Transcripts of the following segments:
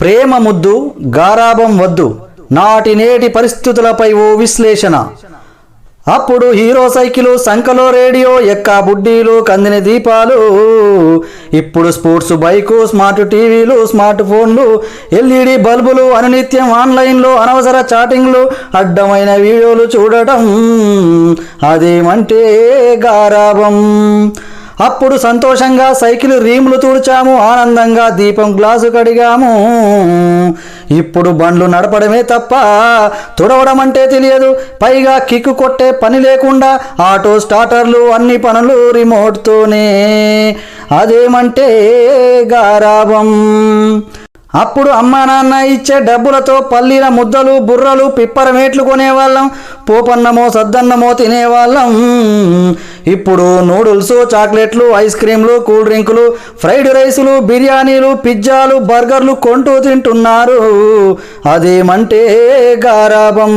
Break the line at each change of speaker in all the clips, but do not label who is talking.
ప్రేమ ముద్దు గారాభం వద్దు. నాటి నేటి పరిస్థితులపై ఓ విశ్లేషణ. అప్పుడు హీరో సైకిలు సంకలో రేడియో ఎక్కా బుడ్డీలు కందిన దీపాలు. ఇప్పుడు స్పోర్ట్స్ బైకు స్మార్ట్ టీవీలు స్మార్ట్ ఫోన్లు ఎల్ఈడి బల్బులు అనునిత్యం ఆన్లైన్లో అనవసర చాటింగ్లు అడ్డమైన వీడియోలు చూడటం. అదేమంటే గారాభం. అప్పుడు సంతోషంగా సైకిల్ రీములు తుడిచాము ఆనందంగా దీపం గ్లాసు కడిగాము. ఇప్పుడు బండ్లు నడపడమే తప్ప తుడవడం అంటే తెలియదు. పైగా కిక్కు కొట్టే పని లేకుండా ఆటో స్టార్టర్లు అన్ని పనులు రిమోట్తోనే. అదేమంటే గారాబం అప్పుడు అమ్మా నాన్న ఇచ్చే డబ్బులతో పల్లీల ముద్దలు బుర్రలు పిప్పరమేట్లు కొనేవాళ్ళం పోపన్నమో సద్దన్నమో తినేవాళ్ళం. ఇప్పుడు నూడిల్స్ చాక్లెట్లు ఐస్ క్రీమ్లు కూల్ డ్రింకులు ఫ్రైడ్ రైసులు బిర్యానీలు పిజ్జాలు బర్గర్లు కొంటూ తింటున్నారు. అదేమంటే గారాబం.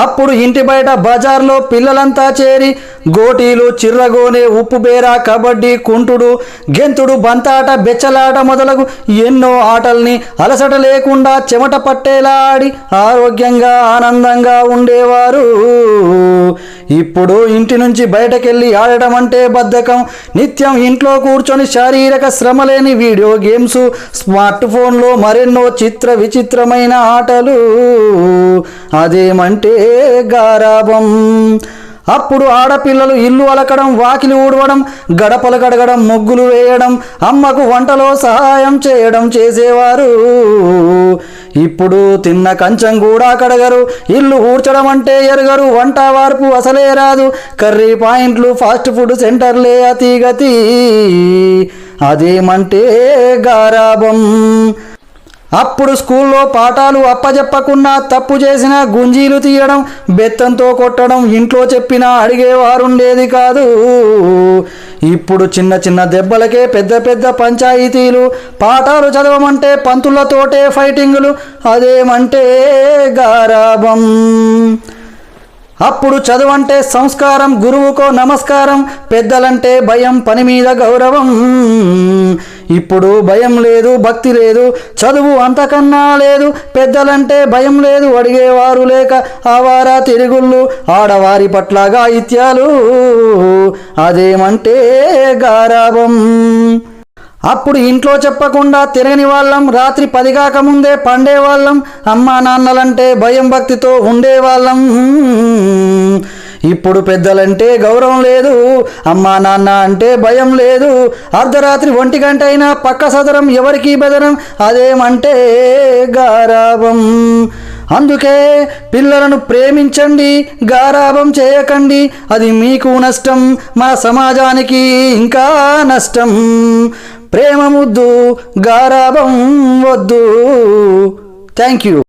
అప్పుడు ఇంటి బయట బజార్లో పిల్లలంతా చేరి గోటీలు చిర్రగోనే ఉప్పు బేర కబడ్డీ కుంటుడు గెంతుడు బంతాట బెచ్చలాట మొదలగు ఎన్నో ఆటల్ని అలసట లేకుండా చెమట పట్టేలా ఆడి ఆరోగ్యంగా ఆనందంగా ఉండేవారు. ఇప్పుడు ఇంటి నుంచి బయటకెళ్ళి ఆడటం అంటే బద్ధకం. నిత్యం ఇంట్లో కూర్చొని శారీరక శ్రమ లేని వీడియో గేమ్స్ స్మార్ట్ ఫోన్లో మరెన్నో చిత్ర విచిత్రమైన ఆటలు. అదేమంటే గారాబం అప్పుడు ఆడపిల్లలు ఇల్లు అలకడం వాకిలి ఊడవడం గడపలు కడగడం ముగ్గులు వేయడం అమ్మకు వంటలో సహాయం చేయడం చేసేవారు. ఇప్పుడు తిన్న కంచం కూడా కడగరు ఇల్లు ఊడ్చడం అంటే ఎరగరు వంట వార్పు అసలే రాదు. కర్రీ పాయింట్లు ఫాస్ట్ ఫుడ్ సెంటర్లే అతిగతి. అదేమంటే గారాబం అప్పుడు స్కూల్లో పాఠాలు అప్పజెప్పకుండా తప్పు చేసిన గుంజీలు తీయడం బెత్తంతో కొట్టడం ఇంట్లో చెప్పినా అడిగేవారుండేది కాదు. ఇప్పుడు చిన్న చిన్న దెబ్బలకే పెద్ద పెద్ద పంచాయతీలు పాఠాలు చదవమంటే పంతులతోటే ఫైటింగులు అదేమంటే గారాబం అప్పుడు చదువంటే సంస్కారం గురువుకో నమస్కారం పెద్దలంటే భయం పని మీద గౌరవం. ఇప్పుడు భయం లేదు భక్తి లేదు చదువు అంతకన్నా లేదు పెద్దలంటే భయం లేదు అడిగేవారు లేక ఆవారా తిరుగుళ్ళు ఆడవారి పట్ల గాయిత్యాలు అదేమంటే గారాభం. అప్పుడు ఇంట్లో చెప్పకుండా తిరగని వాళ్ళం రాత్రి పది కాకముందే పండేవాళ్ళం అమ్మా నాన్నలంటే భయం భక్తితో ఉండేవాళ్ళం. ఇప్పుడు పెద్దలంటే గౌరవం లేదు అమ్మా నాన్న అంటే భయం లేదు అర్ధరాత్రి ఒంటి గంట అయినా పక్క సదరం ఎవరికి బెదరం అదేమంటే గారాబం అందుకే పిల్లలను ప్రేమించండి గారాబం చేయకండి అది మీకు నష్టం మన సమాజానికి ఇంకా నష్టం. ప్రేమ ముద్దు గారాబం వద్దు. Thank you